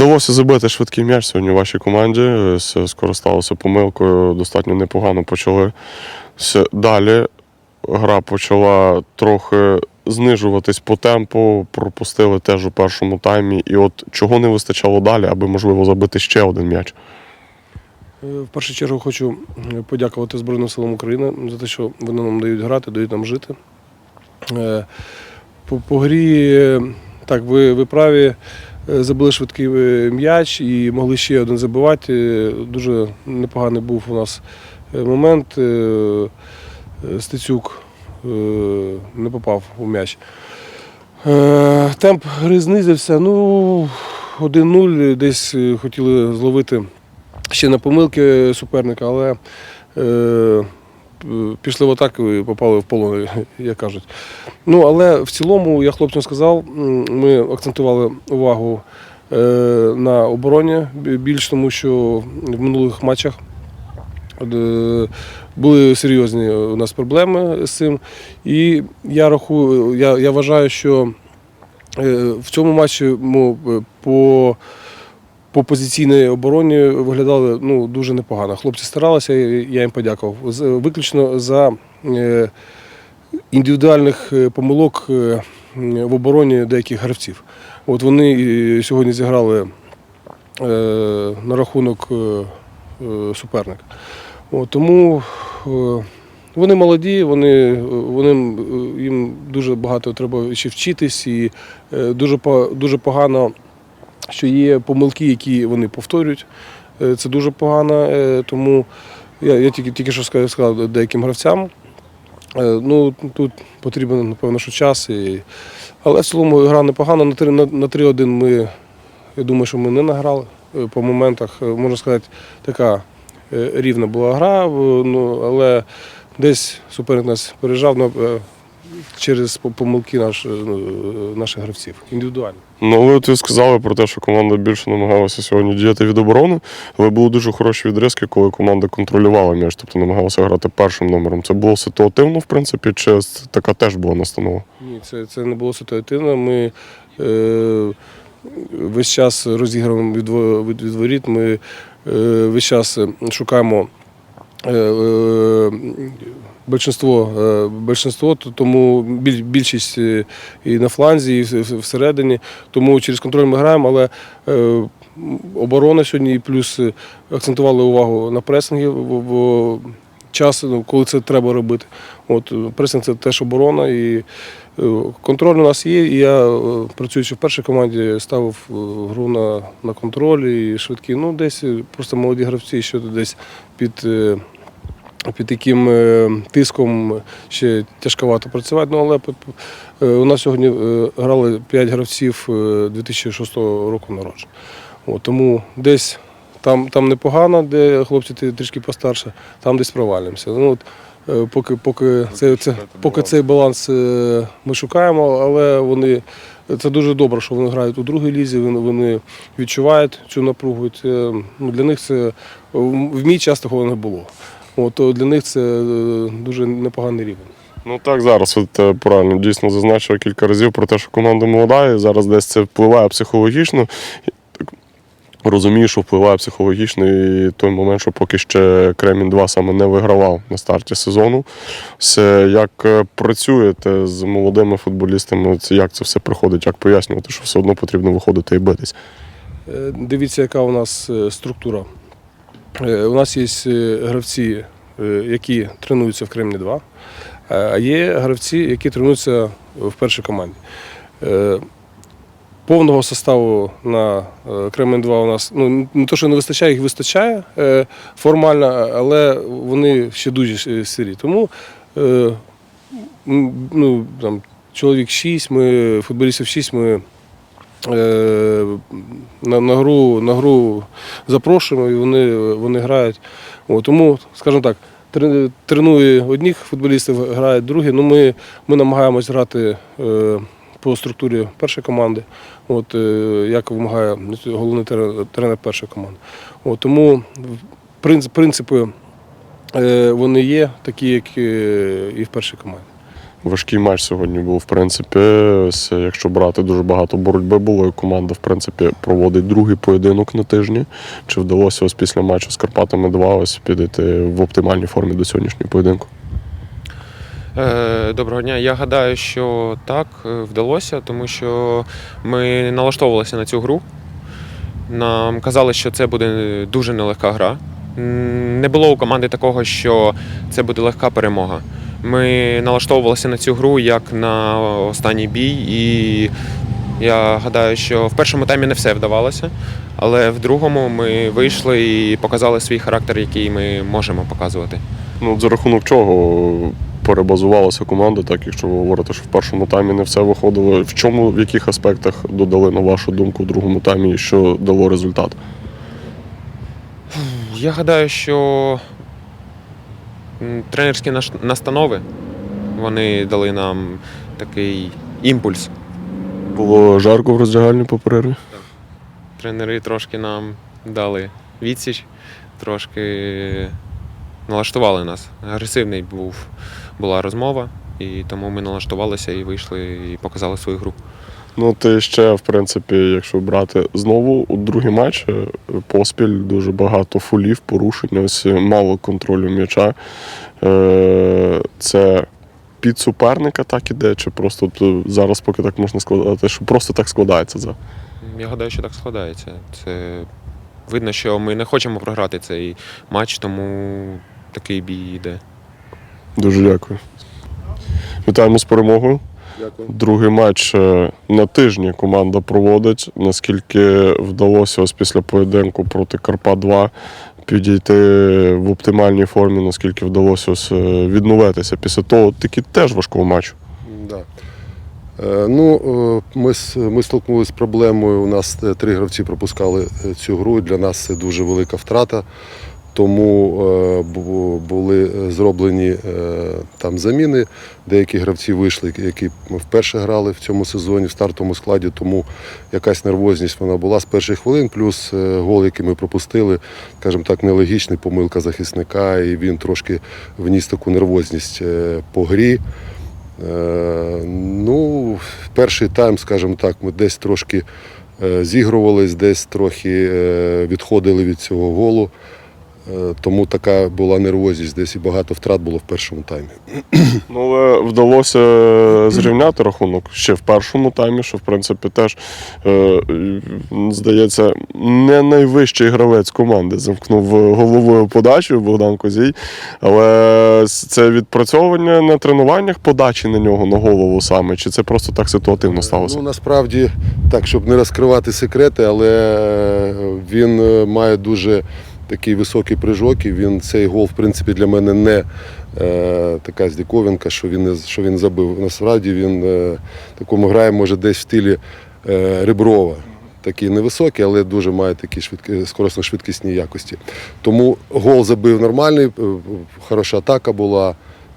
Вдалося забити швидкий м'яч сьогодні вашій команді. С- Скористалися помилкою, достатньо непогано почали. Далі гра почала трохи знижуватись по темпу, пропустили теж у першому таймі. І от чого не вистачало далі, аби можливо забити ще один м'яч. Е, В першу чергу хочу е, подякувати Збройним силам України за те, що вони нам дають грати, дають нам жити. Е, По, по грі, е, так, ви, ви праві, е, забили швидкий е, м'яч і могли ще один забивати. Е, Дуже непоганий був у нас е, момент. Е, е, Стецюк е, не попав у м'яч. Е, Темп гри знизився. Ну, 1-0 десь е, хотіли зловити ще на помилки суперника, але е, пішли в атаку і попали в полон, як кажуть. Ну, але в цілому, я хлопцям сказав, ми акцентували увагу е, на обороні більш, тому що в минулих матчах е, були серйозні у нас проблеми з цим. І я рахую, я, я вважаю, що е, в цьому матчі е, по по позиційній обороні виглядали ну, дуже непогано. Хлопці старалися, я їм подякував. З- Виключно за е, індивідуальних е, помилок е, в обороні деяких гравців. От вони е, сьогодні зіграли е, на рахунок е, е, суперника. От, тому е, вони молоді, вони, вони, е, їм дуже багато треба ще вчитись, і е, дуже, дуже погано що є помилки, які вони повторюють. Е, Це дуже погано. е, Тому я, я тільки, тільки що сказав, деяким гравцям. Е, Ну, тут потрібен, напевно, що час. І... Але в цілому гра непогана. На 3 на, на 3-1 ми, я думаю, що ми не награли по моментах. Можна сказати, така рівна була гра, ну, але десь суперник нас пережав ну, через помилки наш, е, ну, е, наших гравців індивідуально. Ну, ви ти сказали про те, що команда більше намагалася сьогодні діяти від оборони, але були дуже хороші відрізки, коли команда контролювала м'яч, тобто намагалася грати першим номером. Це було ситуативно, в принципі, чи така теж була настанова? Ні, це, це не було ситуативно. Ми е, весь час розіграємо від, від, від воріт. Ми е, весь час шукаємо е, е, т- тому більшість е, і на фланзі, і всередині. Тому через контроль ми граємо, але е, оборона сьогодні плюс акцентували увагу на пресинги в, час, ну, коли це треба робити. От, пресинг це теж оборона і контроль у нас є. І я, працюючи в першій команді, ставив гру на, на контроль і швидкі. Ну, десь просто молоді гравці, що десь під. Під таким е, тиском ще тяжковато працювати. Ну, але е, у нас сьогодні е, грали 5 гравців е, 2006 року народження. Тому десь там, там непогано, де хлопці трішки постарше, там десь провалюємося. Ну, от, поки, поки, це, це, поки цей баланс ми шукаємо, але вони. Це дуже добре, що вони грають у другій лізі, вони, вони відчувають цю напругу. Це, ну, для них це в мій час такого не було. От, то для них це е, дуже непоганий рівень. Ну так, зараз от, правильно дійсно зазначив кілька разів про те, що команда молода, і зараз десь це впливає психологічно. Розумію, що впливає психологічно і той момент, що поки ще Кремінь 2 саме не вигравав на старті сезону. Все, як е, працюєте з молодими футболістами, як це все приходить, як пояснювати, що все одно потрібно виходити і битись. Е, Дивіться, яка у нас структура. Е, У нас є е, гравці, е, які тренуються в Кремні 2, е, а є гравці, які тренуються в першій команді. Повного составу на Кремень 2 у нас ну, не то, що не вистачає, їх вистачає формально, але вони ще дуже сирі. Тому ну, там, чоловік 6, ми, футболістів 6 ми на, на, гру, на гру запрошуємо і вони, вони грають. От, тому, скажімо так, тренує одних футболістів, грають другі. Ну, ми, ми намагаємось грати е, по структурі першої команди, от, е, як вимагає головний тренер, першої команди. От, тому принцип, принципи е, вони є такі, як е, і в першій команді. Важкий матч сьогодні був. В принципі, якщо брати дуже багато боротьби було, і команда в принципі проводить другий поєдинок на тижні. Чи вдалося ось після матчу з Карпатами 2 ось підійти в оптимальній формі до сьогоднішнього поєдинку? Е, Доброго дня. Я гадаю, що так е, вдалося, тому що ми налаштовувалися на цю гру. Нам казали, що це буде дуже нелегка гра. Не було у команди такого, що це буде легка перемога. Ми налаштовувалися на цю гру як на останній бій, і я гадаю, що в першому таймі не все вдавалося, але в другому ми вийшли і показали свій характер, який ми можемо показувати. Ну, за рахунок чого перебазувалася команда, так якщо ви говорите, що в першому таймі не все виходило. В чому, в яких аспектах додали, на вашу думку, в другому таймі, і що дало результат? Я гадаю, що тренерські настанови вони дали нам такий імпульс. Було жарко в роздягальні по перерві? Тренери трошки нам дали відсіч, трошки налаштували нас. Агресивний був, була розмова, і тому ми налаштувалися і вийшли і показали свою гру. Ну, ти ще, в принципі, якщо брати знову у другий матч е, поспіль дуже багато фулів, порушень, ось е, мало контролю м'яча. Е, Це під суперника так іде, чи просто зараз, поки так можна складати, що просто так складається за. Я гадаю, що так складається. Це видно, що ми не хочемо програти цей матч, тому такий бій йде. Дуже дякую. Вітаємо з перемогою. Дякую. Другий матч е, на тижні команда проводить. Наскільки вдалося ось після поєдинку проти Карпа 2 підійти в оптимальній формі, наскільки вдалося ось е, відновитися після того таки теж важкого матчу. Да. Е, Ну, ми, ми столкнулися з проблемою. У нас три гравці пропускали цю гру. Для нас це дуже велика втрата. Тому е, були е, зроблені е, там заміни. Деякі гравці вийшли, які вперше грали в цьому сезоні в стартовому складі, тому якась нервозність вона була з перших хвилин, плюс гол, який ми пропустили, скажімо так, нелогічний, помилка захисника, і він трошки вніс таку нервозність по грі. Ну, перший тайм, скажімо так, ми десь трошки зігрувались, десь трохи відходили від цього голу. Е, Тому така була нервозність, десь і багато втрат було в першому таймі. Ну, але вдалося зрівняти рахунок ще в першому таймі, що в принципі теж е, здається, не найвищий гравець команди замкнув головою подачу Богдан Козій. Але це відпрацьовування на тренуваннях подачі на нього на голову саме, чи це просто так ситуативно сталося? Ну, насправді, так, щоб не розкривати секрети, але е, він е, має дуже такий високий прыжок, і він цей гол, в принципі, для мене не е, така здіковинка, що він, що він забив. Насправді він е, такому грає, може, десь в стилі е, Реброва. Такий невисокий, але дуже має такі швидкі, скоросно-швидкісні якості. Тому гол забив нормальний, е, хороша атака була.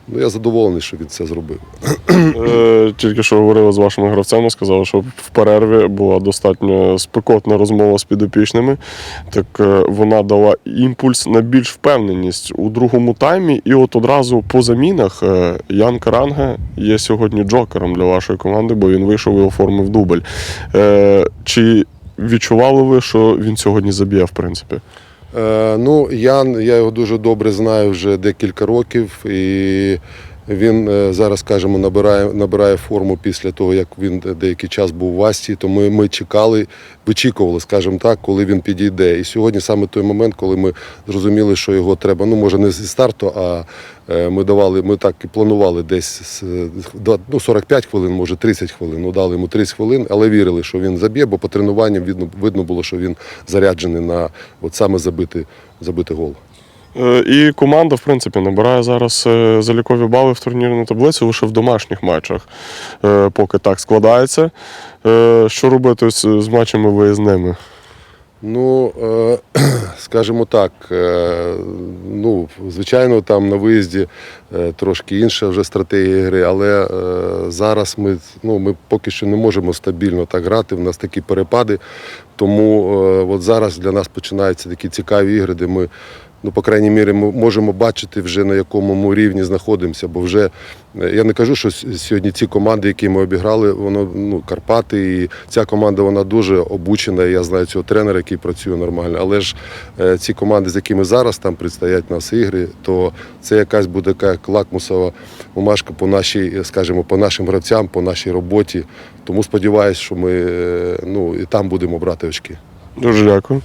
Ну, я задоволений, що він це зробив. Е, Тільки що говорили з вашими гравцями, сказали, що в перерві була достатньо спекотна розмова з підопічними. Так е, вона дала імпульс на більш впевненість у другому таймі. І от одразу по замінах е, Ян Каранге є сьогодні джокером для вашої команди, бо він вийшов і оформив дубль. Чи відчували ви, що він сьогодні заб'є, в принципі? Е, ну, Ян, я його дуже добре знаю вже декілька років, і він е, зараз, скажімо, набирає, набирає форму після того, як він деякий час був в Асті. То ми, ми чекали, вичікували, скажімо так, коли він підійде. І сьогодні саме той момент, коли ми зрозуміли, що його треба, ну може не зі старту, а е, ми давали, ми так і планували десь ну, 45 хвилин, може 30 хвилин. Ну, дали йому 30 хвилин, але вірили, що він заб'є, бо по тренуванням видно, видно було, що він заряджений на от саме забити, забити гол. Е, І команда, в принципі, набирає зараз е, залікові бали в турнірну таблицю лише в домашніх матчах, е, поки так складається. Що робити з, матчами виїзними? Ну, скажімо так, е, ну, звичайно, там на виїзді е, трошки інша вже стратегія гри, але е, зараз ми, ну, ми поки що не можемо стабільно так грати. В нас такі перепади. Тому от зараз для нас починаються такі цікаві ігри, де ми ну, по крайній мірі, ми можемо бачити вже на якому ми рівні знаходимося, бо вже я не кажу, що сьогодні ці команди, які ми обіграли, воно ну Карпати, і ця команда вона дуже обучена. Я знаю цього тренера, який працює нормально. Але ж е, ці команди, з якими зараз там предстоять нас ігри, то це якась буде як лакмусова бумажка по нашій, е, скажімо, по нашим гравцям, по нашій роботі. Тому сподіваюся, що ми е, ну і там будемо брати очки. Дуже дякую.